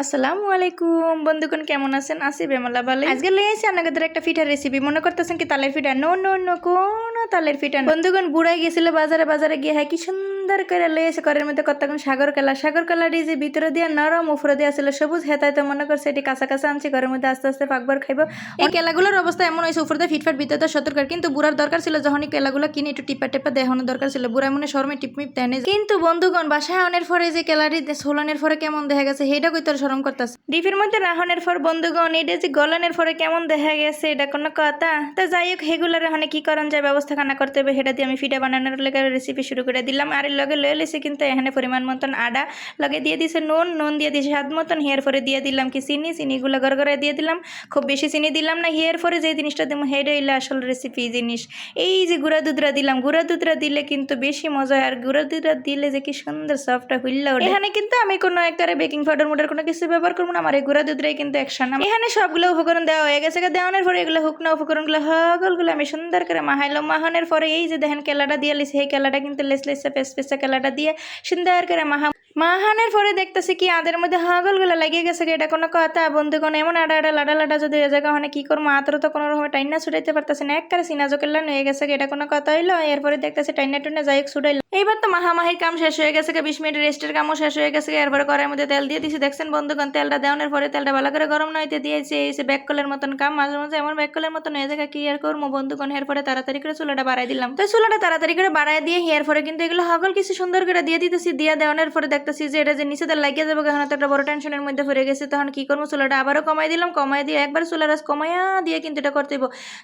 আসসালামু আলাইকুম। বন্ধুগণ, কেমন আছেন? আসি বেমালা ভালো আজকে লয়ে এসে আপনাদের একটা ফিটার রেসিপি মনে করতেছেন কি তালের পিঠা নো নো নো, কোন তালের পিঠা বন্ধুগণ বুড়াই গেছিল, বাজারে বাজারে গিয়ে হ্যাঁ কি সুন্দর করে লয়ে এসে ঘরের মধ্যে কতক্ষণ সাগর কালা সাগর কালাটি যে ভিতরে দিয়ে নরম উপরে দিয়ে ছিল সবুজ হেতায় তো মনে করছে এটি কাঁচা কাঁচা আনছি ঘরের মধ্যে আস্তে আস্তে পাকবার খাইবো। এই কেলাগুলোর অবস্থা এমন হয়েছে দিয়ে ফিটফাট ভিতরে সতর্ক। কিন্তু বুড়ার দরকার ছিল যখনই কেলাগুলো কিনে একটু টিপা টেপা দেখানোর দরকার ছিল। বুড়া মনে শরমে টিপমিপ দেয় কিন্তু বন্ধুগণ বাসায় আনের পরে যে কেলারি সোলানের পরে কেমন দেখা গেছে সেটা কই তোর শরম করতেছে? ডিপের মধ্যে রাহনের পর বন্ধুগণ এটা যে গলনের পরে কেমন দেখা গেছে এটা কোনো কথা। তা যাই হোক হেগুলার এখানে কি করণ যায় ব্যবস্থা খানা করতে হবে সেটা দিয়ে আমি ফিটা বানানোর লেগে রেসিপি শুরু করে দিলাম। আর লগে লয়ে লেছে, কিন্তু এখানে পরিমাণ মতন আদা লগে দিয়ে দিছে, নুন নুন দিয়ে দিছে, স্বাদ মতন। হেয়ার পরে দিয়ে দিলাম কি চিনি চিনিগুলো গড়গড়ায় দিয়ে দিলাম। খুব বেশি চিনি দিলাম না হেয়ার পরে যে জিনিসটা দিব হেডে হইলে আসল রেসিপি জিনিস। এই যে গুঁড়া দুধরা দিলাম, গুঁড়া দুধরা দিলে কিন্তু বেশি মজা হয়, আর গুঁড়া দুধরা দিলে যে কি সুন্দর সফটটা হইলা ওঠে। এখানে কিন্তু আমি কোনো একবারে বেকিং পাউডার মোডার কোনো কিছু ব্যবহার করব না, আমার এই গুঁড়া দুধরাই কিন্তু একশন এখানে সবগুলো উপকরণ দেওয়া হয়ে গেছে দেওয়ানোর পরে এগুলো হুকনা উপকরণগুলো, হগলগুলো আমি সুন্দর করে মাহাইলাম মাহানোর পরে এই যে দেখেন, কেলাটা দিয়ে লিছে, সেই কেলাটা কিন্তু লেস লেসে পেস পেসা কেলাটা দিয়ে। সুন্দর করে মাহা মাহানের পরে দেখতেছি কি আদের মধ্যে হাগল হাগলগুলো লাগিয়ে গেছে এটা কোনো কথা। বন্ধুগণ, এমন আডা আডা লাডা লাডা যদি এ জায়গা হয় কি করব আতর তো কোনো রকম টাইনা ছুটাইতে পারতেছে না একবারে সিনাজো জোকেল্লা হয়ে গেছে এটা কোনো কথা হইল এরপরে দেখতেছি টাইনা টুনে যাই হোক ছুটাইলো এইবার তো মাহামাহির কাম শেষ হয়ে গেছে বিশ মিনিট রেস্টের কামও শেষ হয়ে গেছে এরপরে কড়াইয়ের মধ্যে তেল দিয়ে দিছি। দেখছেন বন্ধুগণ, তেলটা দেওয়ানোর পরে তেলটা ভালো করে গরম নইতে দিয়েছে। এই যে ব্যাককলের মতন কাম, মাঝে মাঝে এমন ব্যাককলের মতন হয়ে যায় কি আর করব বন্ধুগণ? এরপরে তাড়াতাড়ি করে চুলাটা বাড়াই দিলাম। তো চুলাটা তাড়াতাড়ি করে বাড়াই দিয়ে হেয়ার পরে কিন্তু এগুলো হগল কিছু সুন্দর করে দিয়ে দিতেছি, দিয়ে দেওয়ানোর পরে দেখতেছি যে এটা যে নিচেতে লাগিয়ে যাবে এখন তো একটা বড় টেনশনের মধ্যে পড়ে গেছে। তখন কি করব? চুলাটা আবারও কমাই দিলাম, কমাই দিয়ে একবার চুলার রাস কমাইয়া দিয়ে কিন্তু এটা করতে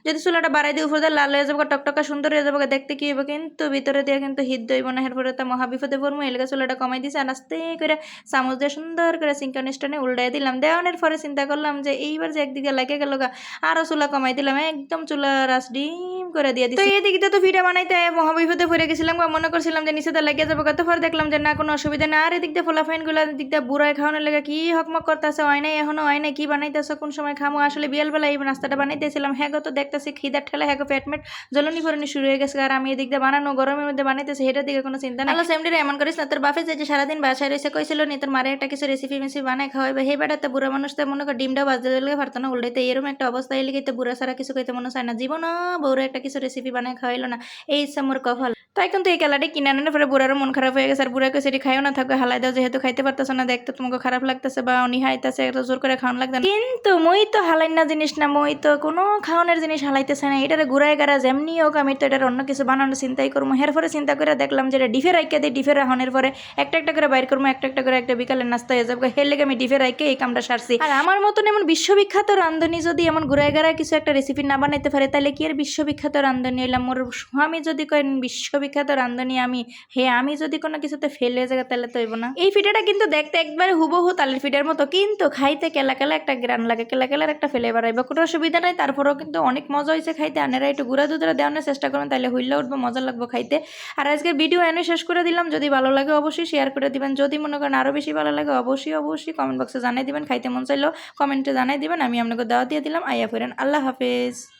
যদি চুলাটা বাড়াই দিয়ে উপরে লাল হয়ে যাবে টকটকা সুন্দর হয়ে যাবে দেখতে কি হবে কিন্তু ভিতরে দিয়ে কিন্তু হিট দইব না এরপরে তো মহাবিপদে পড়ব এলাকা চুলাটা কমাই দিছে, আর আস্তে করে চামচ দিয়ে সুন্দর করে সিঙ্কনিস্টানে উল্টাই দিলাম। দেওয়ানোর পরে চিন্তা করলাম যে এইবার যে একদিকে লাগে গেল গা আরও চুলা কমাই দিলাম, একদম চুলা রাস ডিম করে দিয়ে দিচ্ছি তো এই দিকটা তো ভিডিও বানাইতে মহাবিপদে পড়ে গেছিলাম বা মনে করছিলাম যে নিচে লাগিয়ে যাব, কত পর দেখলাম যে না, কোনো অসুবিধা না আর এদিক দিয়ে ফোলাফাইনগুলো দিক দিয়ে বুড়ায় খাওয়ানোর লেগে কি হকমক করতেছে, হয় নাই, এখনও হয় নাই, কি বানাইতেছে, কোন সময় খামো? আসলে বিয়ালবেলা এই নাস্তাটা বানাইতেছিলাম। হ্যাঁ তো দেখতেছি খিদার ঠেলা হ্যাঁ গো পেটমেট জ্বলনি ফরনি শুরু হয়ে গেছে। আর আমি এদিক দিয়ে বানানো গরমের মধ্যে বানাইতেছি সেটার দিকে কোনো চিন্তা না আল্লাহ সেমডি এমন করিস না, তোর বাপে যে সারাদিন বাসায় রয়েছে কইছিল, নি, তোর মারে একটা কিছু রেসিপি মেসিপি বানাই খাওয়াইবে হে তো বুড়া মানুষ তো মনে কর ডিমটা বাজতে দিলে পারতো না উল্টাইতে এরকম একটা অবস্থা এলে তো বুড়া সারা কিছু কইতে মনে হয় না। জীবন বউরে একটা কিছু রেসিপি বানায় খাওয়াইলো না। এই ইচ্ছা মোর কফল তাই কিন্তু এই কেলাটি কিনে আনার পরে বুড়ারও মন খারাপ হয়ে গেছে। আর বুড়াকে সেটি খাইও না থাকবে হালাই দাও, যেহেতু খাইতে পারতেছে না, দেখতে তোমাকে খারাপ লাগতেছে বা অনিহা আইতেছে, এত জোর করে খাওয়ান লাগবে না। কিন্তু মই তো হালাই না জিনিস না, মই তো কোনো খাওয়ানোর জিনিস হালাইতেছে না। এটার ঘুরাই গাড়া যেমনি হোক, আমি তো এটার অন্য কিছু বানানোর চিন্তাই করব। পরে চিন্তা করে দেখলাম যে এটা ডিফে রাইকে দিই ডিফে রাহনের পরে একটা একটা করে বাইর করব, একটা একটা করে একটা বিকালের নাস্তা হয়ে যাবে। হের লেগে আমি ডিফে রাইকে এই কামটা সারছি। আর আমার মতন এমন বিশ্ববিখ্যাত রান্ধনি যদি এমন ঘুরাই গাড়ায় কিছু একটা রেসিপি না বানাইতে পারে তাহলে কি আর বিশ্ববিখ্যাত রান্ধনি হইলাম? মোর স্বামী যদি কয়েন বিশ্ববিখ্যাত রান্ধনি আমি। হে, আমি যদি কোনো কিছুতে ফেলে যায় তাহলে তো না। এই ফিটাটা কিন্তু দেখতে একবার হুবহু তালের ফিটার মতো, কিন্তু খাইতে কেলা কেলা একটা গ্রান লাগে, কেলা কেলার একটা ফ্লেভার আইব। কোনো অসুবিধা নাই, তারপরেও কিন্তু অনেক মজা হয়েছে খাইতে। আনেরা একটু গুঁড়া দুধরা দেওয়ানোর চেষ্টা করুন তাহলে হইলে উঠবো, মজা লাগবে খাইতে। আর আজকের ভিডিও এনে শেষ করে দিলাম। যদি ভালো লাগে অবশ্যই শেয়ার করে দিবেন। যদি মনে করেন আরও বেশি ভালো লাগে, অবশ্যই অবশ্যই কমেন্ট বক্সে জানাই দিবেন। খাইতে মন চাইলেও কমেন্টে জানাই দিবেন। আমি আপনাকে দাওয়া দিয়ে দিলাম। আইয়া ফেরেন। আল্লাহ হাফেজ।